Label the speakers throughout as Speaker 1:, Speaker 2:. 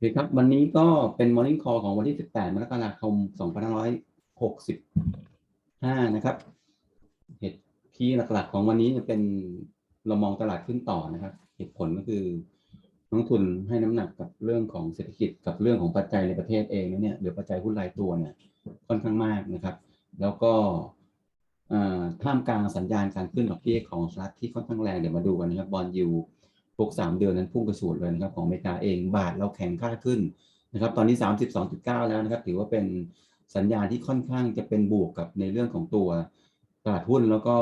Speaker 1: เคครับ วันนี้ก็เป็น Morning Call ของวันที่ 18 มกราคม 2565 นะครับ เหตุที่หลักๆของวันนี้จะเป็นเรามองตลาดขึ้นต่อนะครับ เหตุผลก็คือนักลงทุนให้น้ำหนักกับเรื่องของเศรษฐกิจกับเรื่องของปัจจัยในประเทศเองนะเนี่ยหรือปัจจัยหุ้นรายตัวเนี่ยค่อนข้างมากนะครับ แล้วก็อ่าท่ามกลางสัญญาณการขึ้นดอกเบี้ยของสหรัฐที่ค่อนข้างแรงเดี๋ยวมาดูกันนะครับบอลยู พวกสามเดือนนั้นพุ่งกระฉูดเลยนะครับของอเมริกาเองบาทเราแข็งค่าขึ้นนะครับ ตอนนี้ 32.9 แล้วนะครับ ถือว่าเป็นสัญญาณที่ค่อนข้างจะเป็นบวกกับในเรื่องของตัวตลาดหุ้นแล้วก็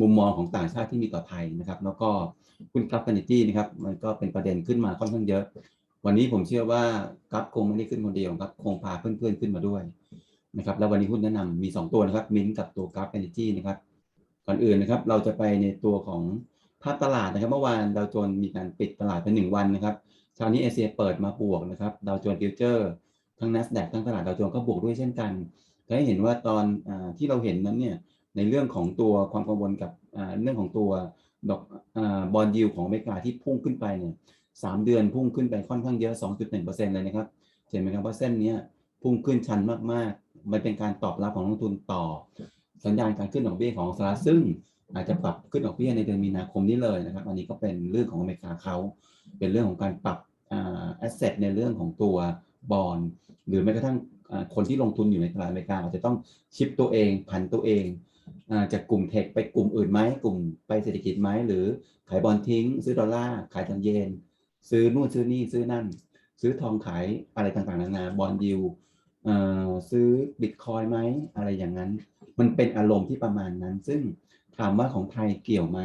Speaker 1: มุมมองของต่างชาติที่มีต่อไทยนะครับ แล้วก็หุ้นกราฟคานิตี้นะครับ มันก็เป็นประเด็นขึ้นมาค่อนข้างเยอะ วันนี้ผมเชื่อว่ากราฟคงไม่ได้ขึ้นคนเดียวครับ คงพาเพื่อนๆขึ้นมาด้วยนะครับ แล้ววันนี้หุ้นแนะนำมี 2 ตัวนะครับ มินกับตัวกราฟเอเนจีนะครับ ก่อนอื่นนะครับ เราจะไปในตัวของ ภาพตลาดนะครับ เมื่อวานดาวโจนส์มีการปิดตลาดไปหนึ่งวันนะครับเช้านี้เอเชียเปิดมาบวกนะครับดาวโจนส์ฟิวเจอร์ทั้ง NASDAQ ทั้งตลาดดาวโจนส์ก็บวกด้วยเช่นกันจะให้เห็นว่าตอนอที่เราเห็นนั้นเนี่ยในเรื่องของตัวความกังวลกับเรื่องของตัวดอกบอลยิวของอเมริกาที่พุ่งขึ้นไปเนี่ยสามเดือนพุ่งขึ้นไปค่อนข้างเยอะ 2.1%เลยนะครับเห็นไหมครับว่าเส้นเนี้ยพุ่งขึ้นชันมากๆ มันเป็นการตอบรับของนักลงทุนต่อ สัญญาณการขึ้นดอกเบี้ยของสหรัฐซึ่ง อาจจะปรับขึ้นดอกเบี้ยในเดือนมีนาคมนี้เลยนะครับ อันนี้ก็เป็นเรื่องของอเมริกาเขา เป็นเรื่องของการปรับแอสเซทในเรื่องของตัวบอลหรือแม้กระทั่งคนที่ลงทุนอยู่ในตลาดอเมริกาอาจจะต้องชิปตัวเองผันตัวเองจากกลุ่มเทคไปกลุ่มอื่นไหมกลุ่มไปเศรษฐกิจไหมหรือขายบอลทิ้ง ซื้อดอลลาร์ขายทองเยนซื้อนู่นซื้อนี่ซื้อนั่น ซื้อทองขายอะไรต่างๆนานาบอลยิวซื้อบิตคอยไหมอะไรอย่างนั้น มันเป็นอารมณ์ที่ประมาณนั้น ซึ่ง ถามว่าของไทยเกี่ยวไหม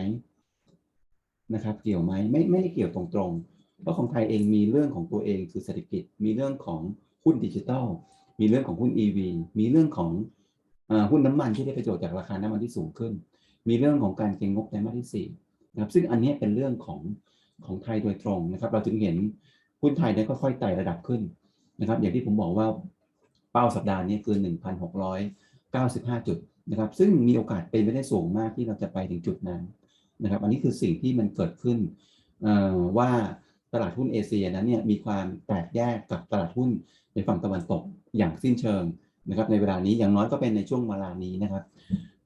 Speaker 1: นะครับ เกี่ยวไหมไม่ไม่ได้เกี่ยวตรงๆเพราะของไทยเองมีเรื่องของตัวเองคือเศรษฐกิจ มีเรื่องของหุ้นดิจิทัลมีเรื่องของหุ้น EV มีเรื่องของอหุ้นน้ำมันที่ได้ประโยชน์จากราคาน้ำมันที่สูงขึ้น มีเรื่องของการเก็งงบไตรมาสที่สี่นะครับซึ่งอันนี้เป็นเรื่องของของไทยโดยตรงนะครับ เราถึงเห็นหุ้นไทยเนี่ยค่อยๆไต่ระดับขึ้นนะครับ อย่างที่ผมบอกว่าเป้าสัปดาห์นี้คือ 1,695 จุด นะครับ ซึ่งมีโอกาสเป็นไปได้สูงมากที่เราจะไปถึงจุดนั้นนะครับ อันนี้คือสิ่งที่มันเกิดขึ้นว่าตลาดหุ้นเอเชียนั้นเนี่ยมีความแตกแยกกับตลาดหุ้นในฝั่งตะวันตกอย่างสิ้นเชิงนะครับ ในเวลานี้อย่างน้อยก็เป็นในช่วงเวลานี้นะครับ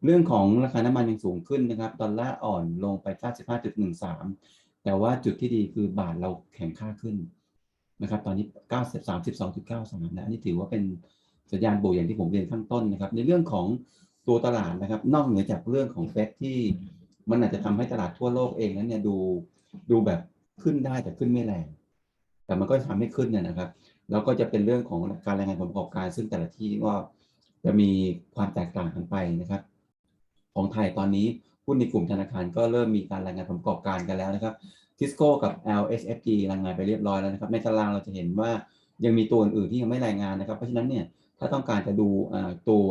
Speaker 1: เรื่องของราคาน้ำมันยังสูงขึ้นนะครับดอลลาร์อ่อนลงไป 95.13 แต่ว่าจุดที่ดีคือบาทเราแข็งค่าขึ้นนะครับ ตอนนี้9 32.93นะอันนี้ถือว่าเป็นสัญญาณบวกอย่างที่ผมเรียนข้างต้นนะครับ ในเรื่องของ ตัวตลาดนะครับ นอกเหนือจากเรื่องของเฟดที่มันอาจจะทำให้ตลาดทั่วโลกเองนั้นเนี่ยดูดูแบบขึ้นได้แต่ขึ้นไม่แรง แต่มันก็ทำให้ขึ้นเนี่ยนะครับ แล้วก็จะเป็นเรื่องของการรายงานผลประกอบการ ซึ่งแต่ละที่ก็จะมีความแตกต่างกันไปนะครับ ของไทยตอนนี้หุ้นในกลุ่มธนาคารก็เริ่มมีการรายงานผลประกอบการกันแล้วนะครับทิสโก้กับ LSFG รายงานไปเรียบร้อยแล้วนะครับ ในตารางเราจะเห็นว่ายังมีตัวอื่นที่ยังไม่รายงานนะครับ เพราะฉะนั้นเนี่ยถ้าต้องการจะดูตัว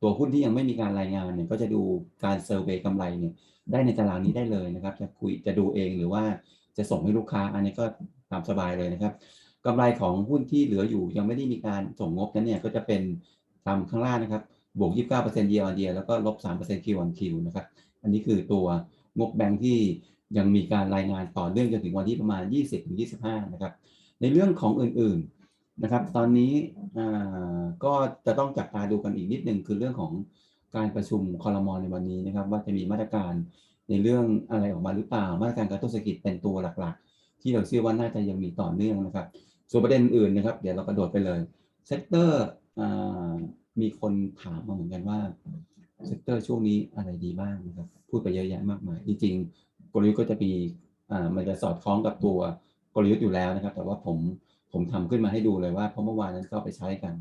Speaker 1: ตัวหุ้นที่ยังไม่มีการรายงานเนี่ยก็จะดูการเซอร์เวยกำไรเนี่ยได้ในตารางนี้ได้เลยนะครับ จะคุยจะดูเองหรือว่าจะส่งให้ลูกค้าอันนี้ก็ตามสบายเลยนะครับกำไรของหุ้นที่เหลืออยู่ยังไม่ได้มีการส่งงบนั้นเนี่ยก็จะเป็นตามข้างล่างนะครับบวก 29% year on year แล้วก็ลบ 3% Q on Q นะครับ อันนี้คือตัวงบแบงค์ที่ยังมีการรายงานต่อเนื่องจนถึงวันที่ประมาณ 20-25 นะครับ ในเรื่องของอื่นๆ นะครับ ตอนนี้ก็จะต้องจับตาดูกันอีกนิดหนึ่งคือเรื่องของการประชุมคอรมอในวันนี้นะครับ ว่าจะมีมาตรการในเรื่องอะไรออกมาหรือเปล่า มาตรการกระตุ้นเศรษฐกิจเป็นตัวหลักๆ ที่เราเชื่อว่าน่าจะยังมีต่อเนื่องนะครับ ส่วนประเด็นอื่นนะครับ เดี๋ยวเรากระโดดไปเลยเซกเตอร์มีคนถามมาเหมือนกันว่าเซกเตอร์ช่วงนี้อะไรดีบ้างนะครับ พูดไปเยอะแยะมากมายจริงๆกลยุทธ์ก็จะมีมันจะสอดคล้องกับตัวกลยุทธ์อยู่แล้วนะครับ แต่ว่าผม ผมทำขึ้นมาให้ดูเลยว่าเพราะเมื่อวานนั้นก็ไปใช้กัน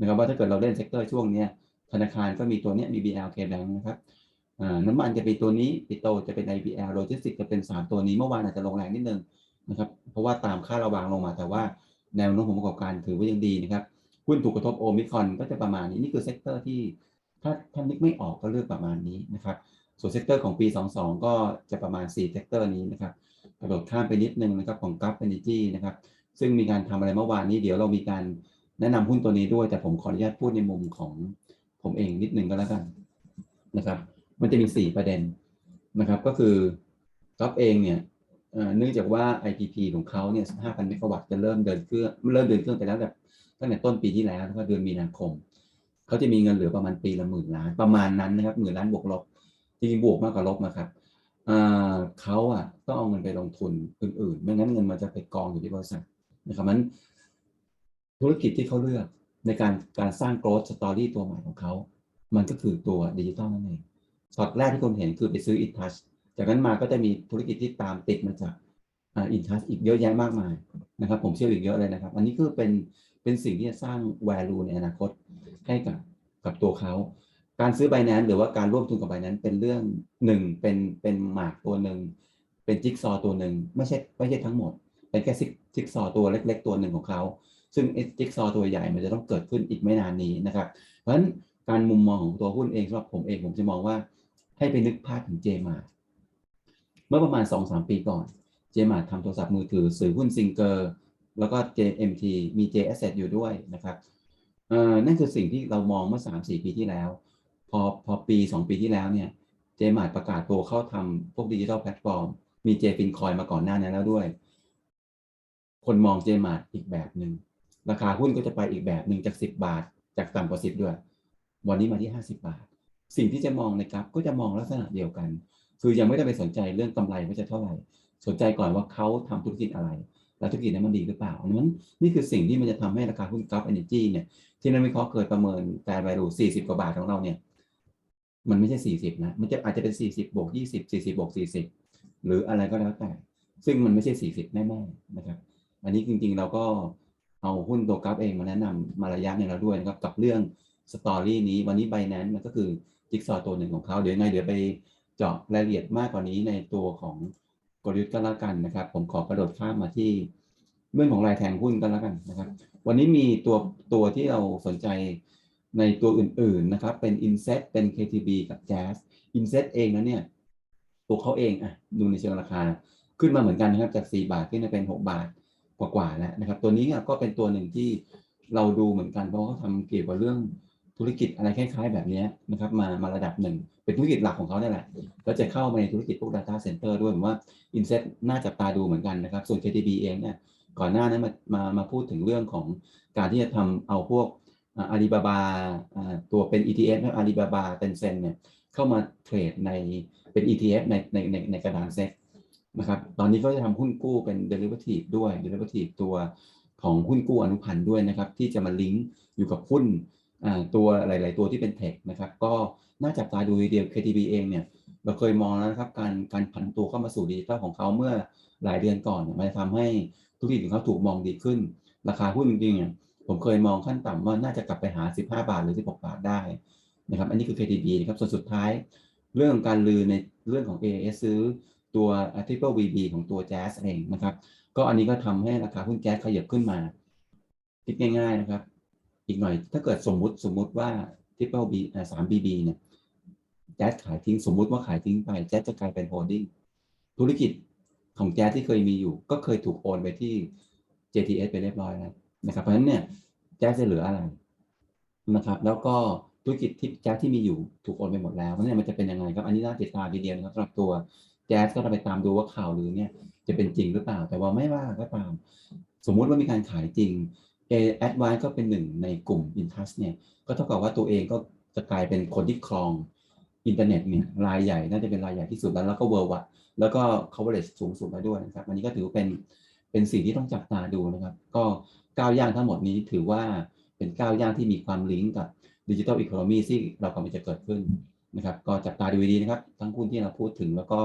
Speaker 1: นะครับว่าถ้าเกิดเราเล่นเซกเตอร์ช่วงนี้ธนาคารก็มีตัวนี้มี BL K Bank นะครับน้ำมันจะเป็นตัวนี้ปิโตจะเป็น IBL โลจิสติกจะเป็น 3 ตัวนี้เมื่อวานอาจจะลงแรงนิดนึงนะครับเพราะว่าตามค่าระวางลงมาแต่ว่าแนวโน้มผลประกอบการถือว่ายังดีนะครับหุ้นถูกกระทบโอมิคอนก็จะประมาณนี้นี่คือเซกเตอร์ที่ถ้าท่านนึกไม่ออกก็เลือกประมาณนี้นะครับส่วนเซกเตอร์ของปี 22 ก็จะประมาณ4เซกเตอร์นี้นะครับกระโดดข้ามไปนิดนึงนะครับของกัฟเอเนจีนะครับ ซึ่งมีการทำอะไรเมื่อวานนี้เดี๋ยวเรามีการแนะนำหุ้นตัวนี้ด้วย แต่ผมขออนุญาตพูดในมุมของผมเองนิดนึงก็แล้วกันนะครับ มันจะมี 4 ประเด็นนะครับ ก็คือกัฟเองเนี่ยเนื่องจากว่า IPP ของเขาเนี่ย5,000 เมกะวัตต์จะเริ่มเดินเครื่องเริ่มเดินเครื่องไปแล้วแบบตั้งแต่ต้นปีที่แล้วแล้วก็เดือนมีนาคม เขาจะมีเงินเหลือประมาณปีละหมื่นล้านประมาณนั้นนะครับหมื่นล้านบวกลบจริงๆบวกมากกว่าลบนะครับเขาอะต้องเอาเงินไปลงทุนอื่นๆ ไม่งั้นเงินมันจะไปกองอยู่ที่บริษัท นะครับมันธุรกิจที่เขาเลือกในการการสร้าง growth story ตัวใหม่ของเขา มันก็คือตัวดิจิตอลนั่นเองช็อตแรกที่คนเห็นคือไปซื้อ InTouch จากนั้นมาก็จะมีธุรกิจที่ตามติดมาจากอ่า InTouch อีกเยอะแยะมากมายนะครับ ผมเชื่ออีกเยอะเลยนะครับ อันนี้คือเป็นเป็นสิ่งที่จะสร้าง value ในอนาคตให้กับกับตัวเขา การซื้อ Binance หรือว่าการร่วมทุนกับ Binance เป็นเรื่องหนึ่งเป็นเป็นหมากตัวหนึ่งเป็นจิ๊กซอตัวหนึ่งไม่ใช่ไม่ใช่ทั้งหมด เป็นแค่จิ๊กซอว์ตัวเล็ก ๆ ตัวหนึ่งของเขา ซึ่งจิ๊กซอว์ตัวใหญ่มันจะต้องเกิดขึ้นอีกไม่นานนี้นะครับ เพราะฉะนั้นการมุมมองของตัวหุ้นเองสำหรับผมเองผมจะมองว่าให้ไปนึกภาพถึงเจมาเมื่อประมาณ 2-3 ปีก่อน เจมาทำโทรศัพท์มือถือสื่อหุ้นซิงเกอร์แล้วก็ JMT มี J Asset อยู่ด้วยนะครับเอ่อนั่นคือสิ่งที่เรามองเมื่อ 3-4 ปีที่แล้ว พอพอปี 2 ปีที่แล้วเนี่ยเจมาประกาศตัวเข้าทำพวกดิจิทัลแพลตฟอร์ม มีเจฟินคอยมาก่อนหน้านั้นแล้วด้วย คนมองเจมาอีกแบบหนึ่งราคาหุ้นก็จะไปอีกแบบหนึ่งจาก 10 บาท จากต่ำกว่า10ด้วย วันนี้มาที่ 50 บาท สิ่งที่จะมองในกราฟก็จะมองลักษณะเดียวกัน คือยังไม่ได้ไปสนใจเรื่องกำไรว่าจะเท่าไหร่ สนใจก่อนว่าเขาทำธุรกิจอะไร และธุรกิจนั้นมันดีหรือเปล่านั้นนี่คือสิ่งที่มันจะทำให้ราคาหุ้นกราฟเอเนจีเนี่ย ที่นักวิเคราะห์เคยประเมินแฟร์ value 40 กว่าบาทของเราเนี่ย มันไม่ใช่ 40 นะ มันจะอาจจะเป็น 40บวก20 40บวก40 หรืออะไรก็แล้วแต่ ซึ่งมันไม่ใช่ 40 แน่ๆนะครับ อันนี้จริงๆ เราก็เอาหุ้นตัวกราฟเองมาแนะนำมาระยะหนึงแล้วด้วยนะครับกับเรื่องสตอรี่นี้วันนี้ b บ n a n c e มันก็คือจิ๊กซอว์ตัวหนึ่งของเขาเดี๋ยวยังไงเดี๋ยวไปเจาะรายละเอียดมากกว่านี้ในตัวของกลยุทธ์ก็แล้วกันนะครับ ผมขอกระโดดข้ามมาที่เรื่องของรายแทงหุ้นกันแล้วกันนะครับ วันนี้มีตัวตัวที่เราสนใจในตัวอื่นๆนะครับ เป็น Inset เป็น KTB กับ Jazz Inset เองนะเนี่ย ตัวเขาเองอะดูในเชิงราคาขึ้นมาเหมือนกันนะครับ จาก 4 บาทขึ้นมาเป็น 6 บาท กว่าๆแล้วนะครับ ตัวนี้ก็เป็นตัวหนึ่งที่เราดูเหมือนกันเพราะเขาทำเกี่ยวกับเรื่องธุรกิจอะไรคล้ายๆ แบบนี้นะครับมามาระดับหนึ่ง เป็นธุรกิจหลักของเขาเนี่ยแหละแล้วจะเข้ามาในธุรกิจพวก Data Center ด้วยผมว่า Inset น่าจับตาดูเหมือนกันนะครับ ส่วน KTB เองเนี่ยก่อนหน้านั้นมามามาพูดถึงเรื่องของการที่จะทำเอาพวกอาลีบาบาตัวเป็น ETF นะอาลีบาบาเตนเซนเนี่ยเข้ามาเทรดในเป็น ETF ในในในในกระดานเซ็ต นะครับตอนนี้ก็จะทำหุ้นกู้เป็น derivative ด้วย derivative ตัวของหุ้นกู้อนุพันธ์ด้วยนะครับ ที่จะมาลิงก์อยู่กับหุ้นตัวหลาย ๆ ตัวที่เป็นเทคนะครับก็น่าจับตาดูเดียว KTB เองเนี่ยเราเคยมองแล้วนะครับการการผันตัวเข้ามาสู่ดิจิตอลของเขาเมื่อหลายเดือนก่อนเนี่ยมันจะทำให้ธุรกิจของเขาถูกมองดีขึ้น ราคาหุ้นจริงๆเนี่ยผมเคยมองขั้นต่ำว่าน่าจะกลับไปหา 15 บาทหรือ 16 บาทได้นะครับอันนี้คือ KTB นะครับส่วนสุดท้าย เรื่องการลือในเรื่องของ AAS ซื้อ ตัว Triple VB ของตัว Jazz เองนะครับ ก็อันนี้ก็ทำให้ราคาหุ้นแจ๊สขยับขึ้นมา คิดง่าย ๆนะครับ อีกหน่อยถ้าเกิดสมมุติสมมุติว่า Triple B 3 BB เนี่ยแจ๊สขายทิ้งสมมุติว่าขายทิ้งไปแจ๊สจะกลายเป็นโฮลดิ้งธุรกิจของแจ๊สที่เคยมีอยู่ ก็เคยถูกโอนไปที่ JTS ไปเรียบร้อยแล้วนะครับ เพราะฉะนั้นเนี่ยแจ๊สจะเหลืออะไรนะครับ แล้วก็ธุรกิจที่แจ๊สที่มีอยู่ถูกโอนไปหมดแล้วเพราะฉะนั้นมันจะเป็นยังไงครับ อันนี้น่าติดตามทีเดียวนะครับสำหรับตัว แจ๊สก็ต้องไปตามดูว่าข่าวลือเนี่ยจะเป็นจริงหรือเปล่า แต่ว่าไม่ว่าก็ตาม สมมุติว่ามีการขายจริงเอแอดวานก็เป็นหนึ่งในกลุ่ม Intus เนี่ยก็เท่ากับว่าตัวเองก็จะกลายเป็นคนที่ครองอินเทอร์เน็ตเนี่ยรายใหญ่น่าจะเป็นรายใหญ่ที่สุดแล้วแล้วก็เวิร์ลวแล้วก็ coverage สูงสุดแล้วด้วยนะครับอันนี้ก็ถือเป็นเป็นสิ่งที่ต้องจับตาดูนะครับ ก็ก้าวย่างทั้งหมดนี้ถือว่าเป็นก้าวย่างที่มีความลิงก์กับดิจิทัลอีโคโนมีที่เรากำลังจะเกิดขึ้น นะครับ ก็จับตาดูดีนะครับ ทั้งหุ้นที่เราพูดถึงแล้วก็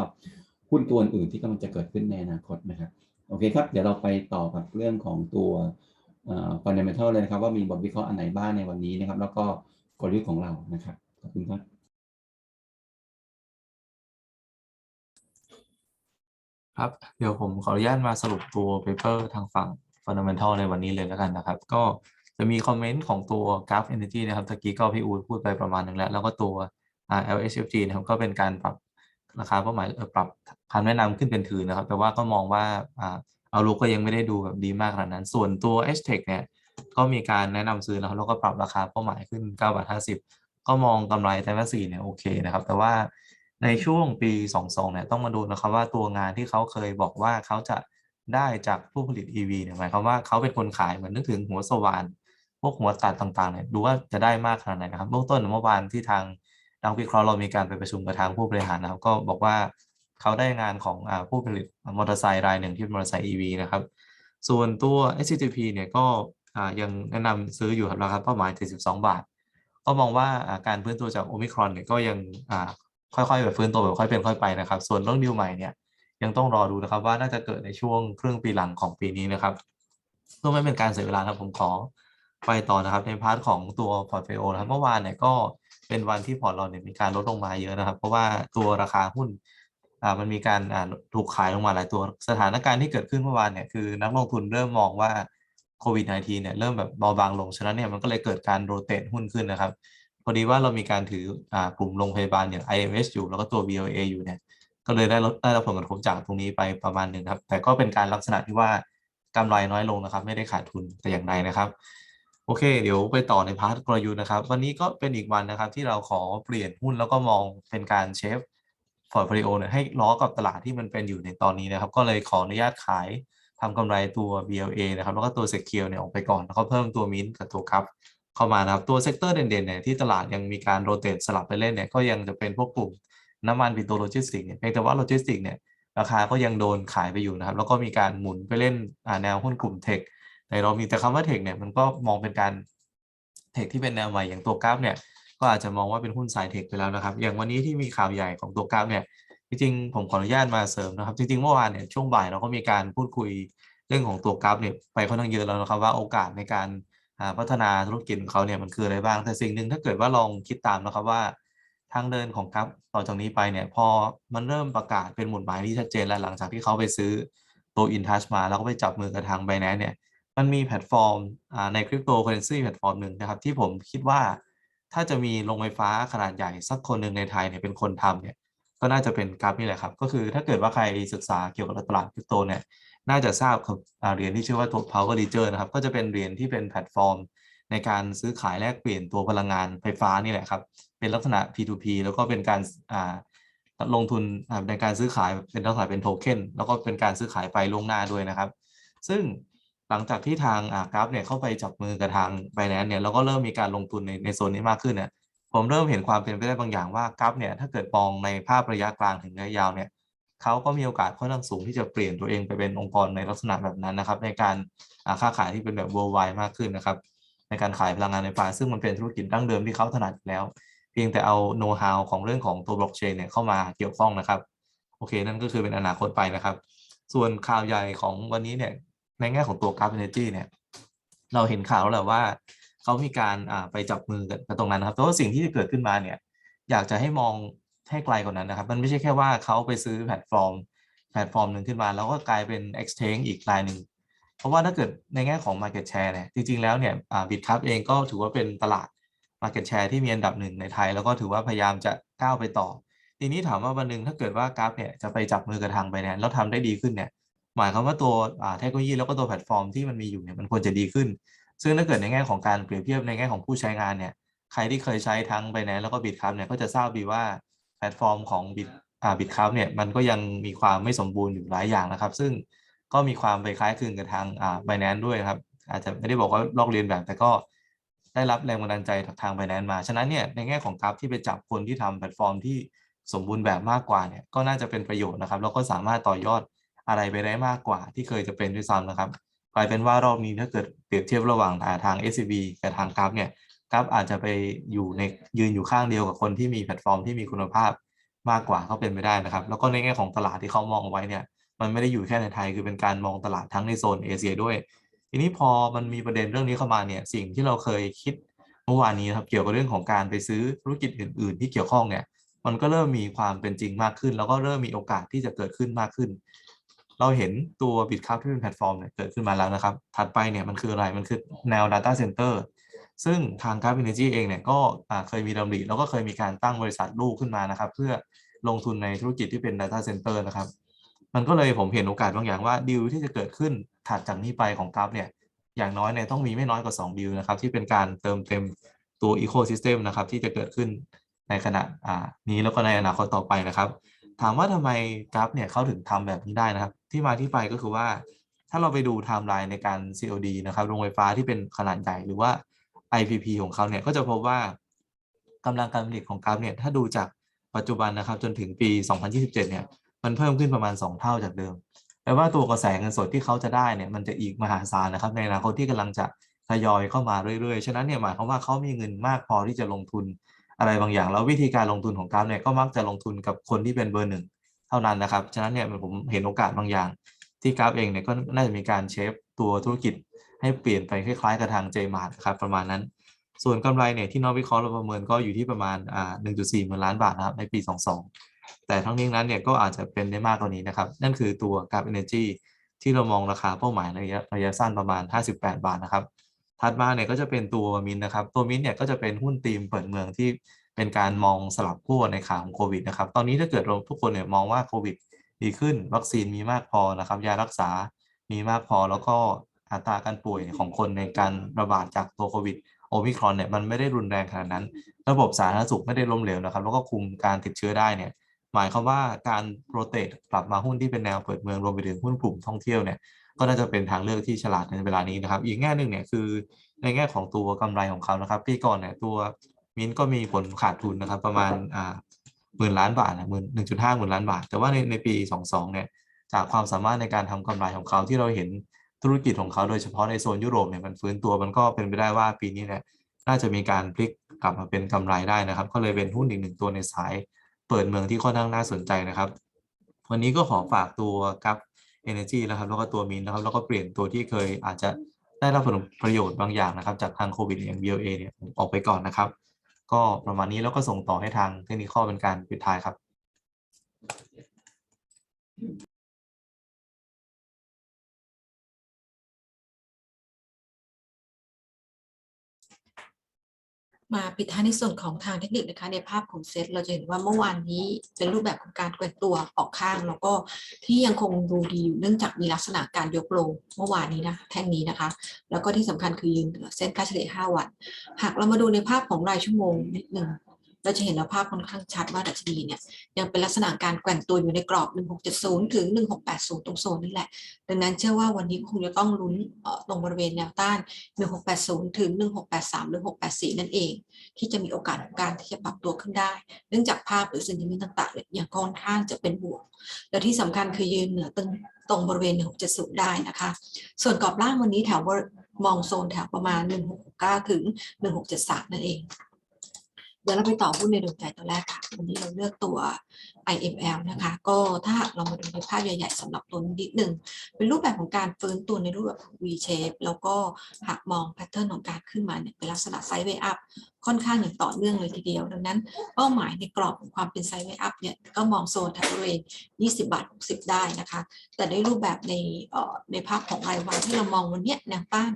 Speaker 1: หุ้นตัวอื่นที่กำลังจะเกิดขึ้นในอนาคตนะครับ โอเคครับ เดี๋ยวเราไปต่อกับเรื่องของตัวฟันเดเมนทัลเลยนะครับ ว่ามีบทวิเคราะห์อันไหนบ้างในวันนี้นะครับ แล้วก็กลยุทธ์ของเรานะครับขอบคุณครับ
Speaker 2: ครับ เดี๋ยวผมขออนุญาตมาสรุปตัวเปเปอร์ทางฝั่ง Fundamental ในวันนี้เลยแล้วกันนะครับ ก็จะมีคอมเมนต์ของตัว Graph Energy นะครับตะกี้ก็พี่อูดพูดไปประมาณหนึ่งแล้ว แล้วก็ตัว LHFG นะครับก็เป็นการปรับราคาเป้าหมายปรับคำแนะนำขึ้นเป็นถือนะครับ แต่ว่าก็มองว่าเอาลุกก็ยังไม่ได้ดูแบบดีมากขนาดนั้น ส่วนตัว h t e c h เนี่ยก็มีการแนะนำซื้อนะครับแล้วก็ปรับราคาเป้าหมายขึ้น9บาท50 ก็มองกำไรไตรมาสสี่เนี่ยโอเคนะครับ แต่ว่าในช่วงปี 22เนี่ยต้องมาดูนะครับว่าตัวงานที่เขาเคยบอกว่าเขาจะได้จากผู้ผลิต EV เนี่ยหมายความว่าเขาเป็นคนขายเหมือนนึกถึงหัวสว่านพวกหัวตัดต่างๆเนี่ยดูว่าจะได้มากขนาดไหนนะครับเบื้องต้นเมื่อวานที่ทาง นักวิเคราะห์เรามีการไปประชุมกับทางผู้บริหารนะครับ ก็บอกว่าเขาได้งานของอผู้ผลิตมอเตอร์ไซค์รายหนึ่งที่เป็นมอเตอร์ไซค์ EV นะครับ ส่วนตัว SCTP เนี่ยก็ยังแนะนำซื้ออยู่ครับราคาเป้าหมาย42บาท ก็มองว่าการฟื้นตัวจากโอมิครอนเนี่ยก็ยังค่อยๆแบบฟื้นตัวแบบค่อยเป็นค่อยไปนะครับ ส่วนเรื่องดิวใหม่เนี่ยยังต้องรอดูนะครับว่าน่าจะเกิดในช่วงครึ่งปีหลังของปีนี้นะครับเพื่อไม่เป็นการเสียเวลานะครับผมขอไปต่อนะครับในพาร์ทของตัวพอร์ตโฟลิโอนะครับเมื่อวานเนี่ยก็ เป็นวันที่พอร์ตเราเนี่ยมีการลดลงมาเยอะนะครับ เพราะว่าตัวราคาหุ้นอ่ามันมีการอ่าถูกขายลงมาหลายตัวสถานการณ์ที่เกิดขึ้นเมื่อวานเนี่ยคือนักลงทุนเริ่มมองว่าโควิด -19 เนี่ยเริ่มแบบเบาบางลง ฉะนั้นเนี่ยมันก็เลยเกิดการโรเตทหุ้นขึ้นนะครับ พอดีว่าเรามีการถืออ่ากลุ่มโรงพยาบาลอย่าง IMS อยู่ แล้วก็ตัว BOA อยู่เนี่ยก็เลยได้ลดได้รับผลกระทบจากตรงนี้ไปประมาณหนึ่งครับ แต่ก็เป็นการลักษณะที่ว่ากำไรน้อยลงนะครับ ไม่ได้ขาดทุนแต่อย่างใดนะครับ โอเค เดี๋ยวไปต่อในพาร์ทกลยุทธ์นะครับ วันนี้ก็เป็นอีกวันนะครับ ที่เราขอเปลี่ยนหุ้นแล้วก็มองเป็นการเชฟพอร์ตโฟลิโอเนี่ยให้ล้อกับตลาดที่มันเป็นอยู่ในตอนนี้นะครับ ก็เลยขออนุญาตขายทำกำไรตัว BLA นะครับ แล้วก็ตัว Secure เนี่ยออกไปก่อน แล้วก็เพิ่มตัวมินกับตัวครับเข้ามานะครับตัวเซกเตอร์เด่นๆเนี่ยที่ตลาดยังมีการโรเตทสลับไปเล่นเนี่ยก็ยังจะเป็นพวกกลุ่มน้ำมันปิโตรโลจิสติกเนี่ยเพียงแต่ว่าโลจิสติกเนี่ยราคาก็ยังโดนขายไปอยู่นะครับ แล้วก็มีการหมุนไปเล่นแนวหุ้นกลุ่มเทค ในเรามีแต่คำว่าเทคเนี่ยมันก็มองเป็นการเทคที่เป็นแนวใหม่อย่างตัวกราฟเนี่ยก็อาจจะมองว่าเป็นหุ้นสายเทคไปแล้วนะครับ อย่างวันนี้ที่มีข่าวใหญ่ของตัวกราฟเนี่ยจริงๆผมขออนุญาตมาเสริมนะครับ จริงๆเมื่อวานเนี่ยช่วงบ่ายเราก็มีการพูดคุยเรื่องของตัวกราฟเนี่ยไปค่อนข้างเยอะแล้วนะครับว่าโอกาสในการพัฒนาธุรกิจของเขาเนี่ยมันคืออะไรบ้าง แต่สิ่งหนึ่งถ้าเกิดว่าลองคิดตามนะครับว่าทางเดินของครับต่อจากนี้ไปเนี่ยพอมันเริ่มประกาศเป็นหมุดหมายที่ชัดเจนแล้วหลังจากที่เขาไปซื้อตัว InTouch มา แล้วก็ไปจับมือกับทาง Binance เนี่ย มันมีแพลตฟอร์มในคริปโตเคอเรนซีแพลตฟอร์มหนึ่งนะครับ ที่ผมคิดว่าถ้าจะมีโรงไฟฟ้าขนาดใหญ่สักคนหนึ่งในไทยเนี่ยเป็นคนทำเนี่ยก็น่าจะเป็นกราฟนี่แหละครับ ก็คือถ้าเกิดว่าใครศึกษาเกี่ยวกับตลาดคริปโตเนี่ยน่าจะทราบครับเหรียญที่ชื่อว่าตัว Power Ledger นะครับ ก็จะเป็นเหรียญที่เป็นแพลตฟอร์ม ในการซื้อขายแลกเปลี่ยนตัวพลังงานไฟฟ้านี่แหละครับ เป็นลักษณะ P2P แล้วก็เป็นการลงทุนในการซื้อขายเป็นลักษณะเป็นโทเค็นแล้วก็เป็นการซื้อขายไปล่วงหน้าด้วยนะครับ ซึ่ง หลังจากที่ทางอ่ากราฟเนี่ยเข้าไปจับมือกับทาง Binance เนี่ยแล้วก็เริ่มมีการลงทุนในในโซนนี้มากขึ้นเนี่ยผมเริ่มเห็นความเป็นไปได้บางอย่างว่ากราฟเนี่ยถ้าเกิดมองในภาพระยะกลางถึงระยะยาวเนี่ยเขาก็มีโอกาสค่อนข้างสูงที่จะเปลี่ยนตัวเองไปเป็นองค์กรในลักษณะแบบนั้นนะครับ ในการอ่าค้าขายที่เป็นแบบ worldwide มากขึ้นนะครับ ในการขายพลังงานไฟฟ้าซึ่งมันเป็นธุรกิจดั้งเดิมที่เขาถนัดอยู่แล้ว เพียงแต่เอาโน้ตฮาวของเรื่องของตัวบล็อกเชนเนี่ยเข้ามาเกี่ยวข้องนะครับโอเค นั่นก็คือเป็นอนาคตไปนะครับ ส่วนข่าวใหญ่ของวันนี้เนี่ย ในแง่ของตัวกราฟเอเนจีเนี่ย เราเห็นข่าวแล้วแหละว่าเขามีการอ่าไปจับมือกันตรงนั้นนะครับ แต่ว่าสิ่งที่จะเกิดขึ้นมาเนี่ย อยากจะให้มองให้ไกลกว่านั้นนะครับ มันไม่ใช่แค่ว่าเขาไปซื้อแพลตฟอร์ม แพลตฟอร์มหนึ่งขึ้นมา แล้วก็กลายเป็น exchange อีกรายหนึ่ง เพราะว่าถ้าเกิดในแง่ของ market share เนี่ย จริง ๆ แล้วเนี่ยบิตคัพเองก็ถือว่าเป็นตลาด market share ที่มีอันดับหนึ่งในไทย แล้วก็ถือว่าพยายามจะก้าวไปต่อ ทีนี้ถามว่าวันหนึ่งถ้าเกิดว่ากราฟเนี่ยจะไปจับมือกับทางไปแนนแล้วทำได้ดีขึ้นเนี่ย หมายความว่าตัวเทคโนโลยีแล้วก็ตัวแพลตฟอร์มที่มันมีอยู่เนี่ยมันควรจะดีขึ้น ซึ่งถ้าเกิดในแง่ของการเปรียบเทียบในแง่ของผู้ใช้งานเนี่ยใครที่เคยใช้ทั้ง Binance แล้วก็ Bitcup เนี่ยก็จะทราบดีว่าแพลตฟอร์มของ Bit อ่า Bitcup เนี่ยมันก็ยังมีความไม่สมบูรณ์อยู่หลายอย่างนะครับ ซึ่งก็มีความไปคล้ายคลึงกับทางอ่า Binance ด้วยครับ อาจจะไม่ได้บอกว่าลอกเลียนแบบ แต่ก็ได้รับแรงบันดาลใจจากทาง Binance มา ฉะนั้นเนี่ยในแง่ของกราฟที่ไปจับคนที่ทำแพลตฟอร์มที่สมบูรณ์แบบมากกว่าเนี่ยก็น่าจะเป็นประโยชน์นะครับ แล้วก็สามารถต่อยอด อะไรไปได้มากกว่าที่เคยจะเป็นด้วยซ้ำนะครับกลายเป็นว่ารอบนี้ถ้าเกิดเปรียบเทียบระหว่างทาง SCB กับทางกราฟเนี่ยกราฟอาจจะไปอยู่ในยืนอยู่ข้างเดียวกับคนที่มีแพลตฟอร์มที่มีคุณภาพมากกว่าก็เป็นไปได้นะครับ แล้วก็ในแง่ของตลาดที่เขามองไว้เนี่ย มันไม่ได้อยู่แค่ในไทยคือเป็นการมองตลาดทั้งในโซนเอเชียด้วย ทีนี้พอมันมีประเด็นเรื่องนี้เข้ามาเนี่ยสิ่งที่เราเคยคิดเมื่อวานนี้ครับเกี่ยวกับเรื่องของการไปซื้อธุรกิจอื่น ๆ ที่เกี่ยวข้องเนี่ยมันก็เริ่มมีความเป็นจริงมากขึ้น แล้วก็เริ่มมีโอกาสที่จะเกิดขึ้นมากขึ้น เราเห็นตัว Bitcup ที่เป็นแพลตฟอร์มเนี่ยเกิดขึ้นมาแล้วนะครับ ถัดไปเนี่ยมันคืออะไร มันคือแนว Data Center ซึ่งทาง g r a p Energy เองเนี่ยก็เคยมีดำริแล้วก็เคยมีการตั้งบริษัทลูกขึ้นมานะครับ เพื่อลงทุนในธุรกิจที่เป็น Data Center นะครับ มันก็เลยผมเห็นโอกาสบางอย่างว่าดีลที่จะเกิดขึ้นถัดจากนี้ไปของกราฟเนี่ยอย่างน้อยเนี่ยต้องมีไม่น้อยกว่า2ดีลนะครับที่เป็นการเติมเต็มตัว Ecosystem นะครับที่จะเกิดขึ้นในขณะอ่านี้แล้วก็ในอนาคตต่อไปนะครับ ถามว่าทำไมกราฟเนี่ยเขาถึงทำแบบนี้ได้นะครับ ที่มาที่ไปก็คือว่า ถ้าเราไปดูไทม์ไลน์ในการ COD นะครับโรงไฟฟ้าที่เป็นขนาดใหญ่หรือว่า IPP ของเขาเนี่ยก็จะพบว่ากำลังการผลิตของกราฟเนี่ยถ้าดูจากปัจจุบันนะครับจนถึงปี 2027 เนี่ยมันเพิ่มขึ้นประมาณ 2 เท่าจากเดิมแปลว่าตัวกระแสเงินสดที่เขาจะได้เนี่ยมันจะอีกมหาศาลนะครับ ในอนาคตที่กำลังจะทยอยเข้ามาเรื่อยๆ ฉะนั้นเนี่ยหมายความว่าเขามีเงินมากพอที่จะลงทุนอะไรบางอย่าง แล้ววิธีการลงทุนของกราฟเนี่ยก็มักจะลงทุนกับคนที่เป็นเบอร์หนึ่ง ท่านั้นนะครับฉะนั้นเนี่ยผมเห็นโอกาสบางอย่าง ที่กราฟเองเนี่ยก็น่าจะมีการเชฟตัวธุรกิจให้เปลี่ยนไปคล้ายๆกับทาง JMart ครับประมาณนั้น ส่วนกำไรเนี่ยที่นักวิเคราะห์เราประเมินก็อยู่ที่ประมาณอ่า1.4หมื่นล้านบาทนะครับในปี 22 แต่ทั้งนี้นั้นเนี่ยก็อาจจะเป็นได้มากกว่านี้นะครับ นั่นคือตัวกราฟ Energy ที่เรามองราคาเป้าหมายในระยะระยะสั้นประมาณ 58 บาทนะครับถัดมาเนี่ยก็จะเป็นตัวมินนะครับตัวมินเนี่ยก็จะเป็นหุ้นทีมเปิดเมืองที่ เป็นการมองสลับขั้วในขาของโควิดนะครับ ตอนนี้ถ้าเกิดเราทุกคนเนี่ยมองว่าโควิดดีขึ้น วัคซีนมีมากพอนะครับ ยารักษามีมากพอแล้วก็อัตราการป่วยของคนในการระบาดจากตัวโควิดโอมิครอนเนี่ยมันไม่ได้รุนแรงขนาดนั้น ระบบสาธารณสุขไม่ได้ล้มเหลวนะครับ แล้วก็คุมการติดเชื้อได้เนี่ยหมายความว่าการโรเตทกลับมาหุ้นที่เป็นแนวเปิดเมืองรวมไปถึงหุ้นกลุ่มท่องเที่ยวเนี่ยก็น่าจะเป็นทางเลือกที่ฉลาดในเวลานี้นะครับ อีกแง่หนึ่งเนี่ยคือในแง่ของตัวกำไรของเขานะครับ ปีก่อนเนี่ยตัว มินก็มีผลขาดทุนนะครับ ประมาณอ่าหมื่นล้านบาทนะหมื่นหนึ่งจุดห้าหมื่นล้านบาท แต่ว่าในในปีสองสองเนี่ยจากความสามารถในการทำกำไรของเขาที่เราเห็นธุรกิจของเขาโดยเฉพาะในโซนยุโรปเนี่ยมันฟื้นตัวมันก็เป็นไปได้ว่าปีนี้เนี่ยน่าจะมีการพลิกกลับมาเป็นกำไรได้นะครับ ก็เลยเป็นหุ้นอีกหนึ่งตัวในสายเปิดเมืองที่ค่อนข้างน่าสนใจนะครับ วันนี้ก็ขอฝากตัวกับ Energy นะครับ แล้วก็ตัวมินนะครับ แล้วก็เปลี่ยนตัวที่เคยอาจจะได้รับผลประโยชน์บางอย่างนะครับ จากทางโควิดอย่าง BLA เนี่ยออกไปก่อนนะครับ ก็ประมาณนี้แล้วก็ส่งต่อให้ทางเทคนิคเป็นการปิดท้ายครับ
Speaker 3: มาปิดท้ายในส่วนของทางเทคนิคนะคะในภาพของเซตเราจะเห็นว่าเมื่อวานนี้เป็นรูปแบบของการแกว่งตัวออกข้าง แล้วก็ที่ยังคงดูดีอยู่เนื่องจากมีลักษณะการยกโลงเมื่อวานนี้นะแท่งนี้นะคะ แล้วก็ที่สำคัญคือยืนเหนือเส้นค่าเฉลี่ย5วัน หากเรามาดูในภาพของรายชั่วโมงนิดหนึ่ง เราจะเห็นว่าภาพค่อนข้างชัดว่าดัชนีเนี่ยยังเป็นลักษณะการแกว่งตัวอยู่ในกรอบ 1670 ถึง 1680 ตรงโซนนี่แหละ ดังนั้นเชื่อว่าวันนี้คงจะต้องลุ้นตรงบริเวณแนวต้าน 1680 ถึง 1683 หรือ 684 นั่นเอง ที่จะมีโอกาสของการที่จะปรับตัวขึ้นได้ เนื่องจากภาพหรือสินค้ต่างๆเนี่ยยังค่อนข้างจะเป็นบวก และที่สำคัญคือยืนเหนือตึงตรงบริเวณ1670 ได้นะคะ ส่วนกรอบล่างวันนี้แถวมองโซนแถวประมาณ 1669 ถึง 1673 นั่นเอง เดี๋ยวเราไปต่อหุ้นในดวงใจตัวแรกค่ะ วันนี้เราเลือกตัว IML นะคะ ก็ถ้าหากเรามาดูในภาพใหญ่ๆสำหรับตัวนิดหนึ่ง เป็นรูปแบบของการฟื้นตัวในรูปแบบ V shape แล้วก็หากมองแพทเทิร์นของการขึ้นมาเนี่ยเป็นลักษณะไซด์เวย์อัพค่อนข้างอย่างต่อเนื่องเลยทีเดียว ดังนั้นเป้าหมายในกรอบของความเป็นไซด์เวย์อัพเนี่ยก็มองโซนแถวบริเวณ20 บาท 60 ได้นะคะ แต่ในรูปแบบในเอ่อในภาพของรายวันที่เรามองวันเนี้ยแนวต้าน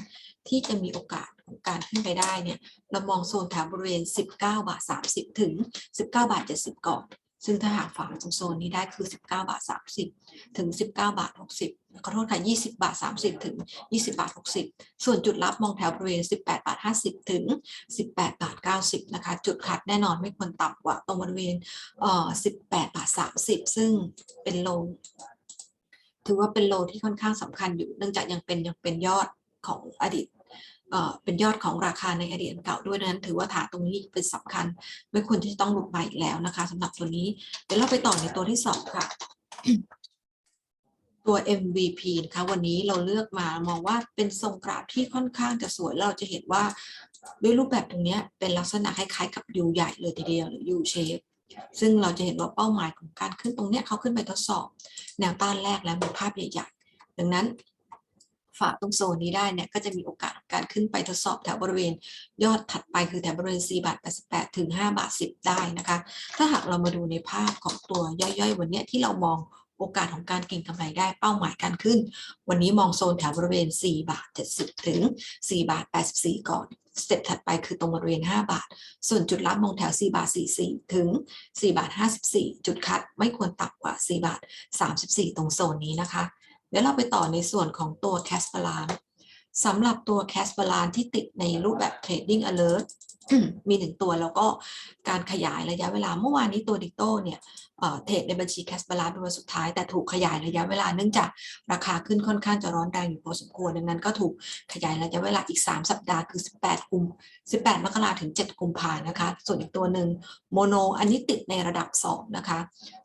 Speaker 3: ที่จะมีโอกาส ของการขึ้นไปได้เนี่ยเรามองโซนแถวบริเวณ 19 บาท 30 ถึง 19 บาท 70 ก่อน ซึ่งถ้าหากฝ่าตรงโซนนี้ได้คือ 19 บาท 30 ถึง 19 บาท 60 ขอโทษค่ะ 20 บาท 30 ถึง 20 บาท 60 ส่วนจุดรับมองแถวบริเวณ 18 บาท 50 ถึง 18 บาท 90 นะคะ จุดขัดแน่นอนไม่ควรต่ำกว่าตรงบริเวณเอ่อ18 บาท 30 ซึ่งเป็นโลถือว่าเป็นโลที่ค่อนข้างสำคัญอยู่ เนื่องจากยังเป็นยังเป็นยอดของอดีต เออเป็นยอดของราคาในอดีตเก่าด้วยนั้นถือว่าฐานตรงนี้เป็นสำคัญ ไม่ควรที่จะต้องหลุดไปอีกแล้วนะคะสำหรับตัวนี้ เดี๋ยวเราไปต่อในตัวที่สองค่ะ ตัว MVP นะคะวันนี้เราเลือกมามองว่าเป็นทรงกราฟที่ค่อนข้างจะสวยเราจะเห็นว่าด้วยรูปแบบตรงนี้เป็นลักษณะคล้ายๆกับ U ใหญ่เลยทีเดียวหรือ U shape ซึ่งเราจะเห็นว่าเป้าหมายของการขึ้นตรงเนี้ยเขาขึ้นไปทดสอบ แนวต้านแรกแล้วมีภาพใหญ่ๆดังนั้น ฝากตรงโซนนี้ได้เนี่ยก็จะมีโอกาสการขึ้นไปทดสอบแถวบริเวณยอดถัดไปคือแถวบริเวณ 4 บาท 88 ถึง 5 บาท 10 ได้นะคะ ถ้าหากเรามาดูในภาพของตัวย่อยๆ วันนี้ที่เรามองโอกาสของการเก็งกำไรได้เป้าหมายการขึ้น วันนี้มองโซนแถวบริเวณ 4 บาท 70 ถึง 4 บาท 84 ก่อนสเต็ปถัดไปคือตรงบริเวณ 5 บาท ส่วนจุดรับมองแถว 4 บาท 44 ถึง 4 บาท 54 จุดคัดไม่ควรต่ำกว่า 4 บาท 34 ตรงโซนนี้นะคะ เดี๋ยวเราไปต่อในส่วนของตัว cash balance สำหรับตัว cash balance ที่ติดในรูปแบบ trading alert มีหนึ่งตัวแล้วก็การขยายระยะเวลาเมื่อวานนี้ตัวดิโต้เนี่ยเทรดในบัญชีแคสบาลานเป็นวันสุดท้ายแต่ถูกขยายระยะเวลาเนื่องจากราคาขึ้นค่อนข้างจะร้อนแรงอยู่พอสมควรดังนั้นก็ถูกขยายระยะเวลาอีก 3 สัปดาห์คือ 18 กุม 18 มกราถึง 7 กุมภานะคะ ส่วนอีกตัวหนึ่งโมโนอันนี้ติดในระดับ 2 นะคะ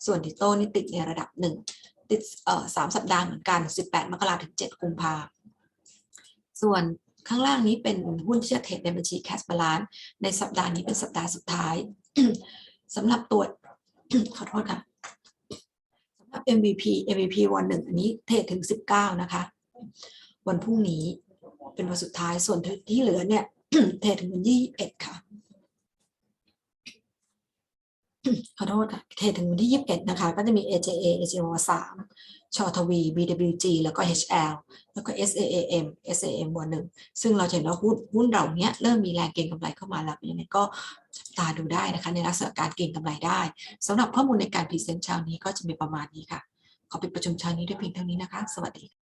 Speaker 3: ส่วนดิโต้นี่ติดในระดับ 1ติดสามสัปดาห์เหมือนกัน 18 มกราถึง 7 กุมภาส่วนข้างล่างนี้เป็นหุ้นที่จะเทรดในบัญชีแคสบาลานในสัปดาห์นี้เป็นสัปดาห์สุดท้ายสำหรับตัวขอโทษค่ะสำหรับ MVP MVP วันหนึ่งอันนี้เทรดถึง 19 นะคะ วันพรุ่งนี้เป็นวันสุดท้ายส่วนที่เหลือเนี่ยเทรดถึงวันที่21ค่ะ ขอโทษค่ะเทถึงวันที่ 21 นะคะ ก็จะมี AJA AJO 3ชอทวี BWG แล้วก็ HL แล้วก็ SAAM SAM วันหนึ่งซึ่งเราเห็นว่าหุ้นหุ้นเหล่านี้เริ่มมีแรงเก็งกำไรเข้ามาแล้วยังไงก็ตาดูได้นะคะ ในลักษณะการเก็งกำไรได้สำหรับข้อมูลในการพรีเซนต์เช้านี้ก็จะมีประมาณนี้ค่ะ ขอปิดประชุมเช้านี้ด้วยเพียงเท่านี้นะคะ สวัสดี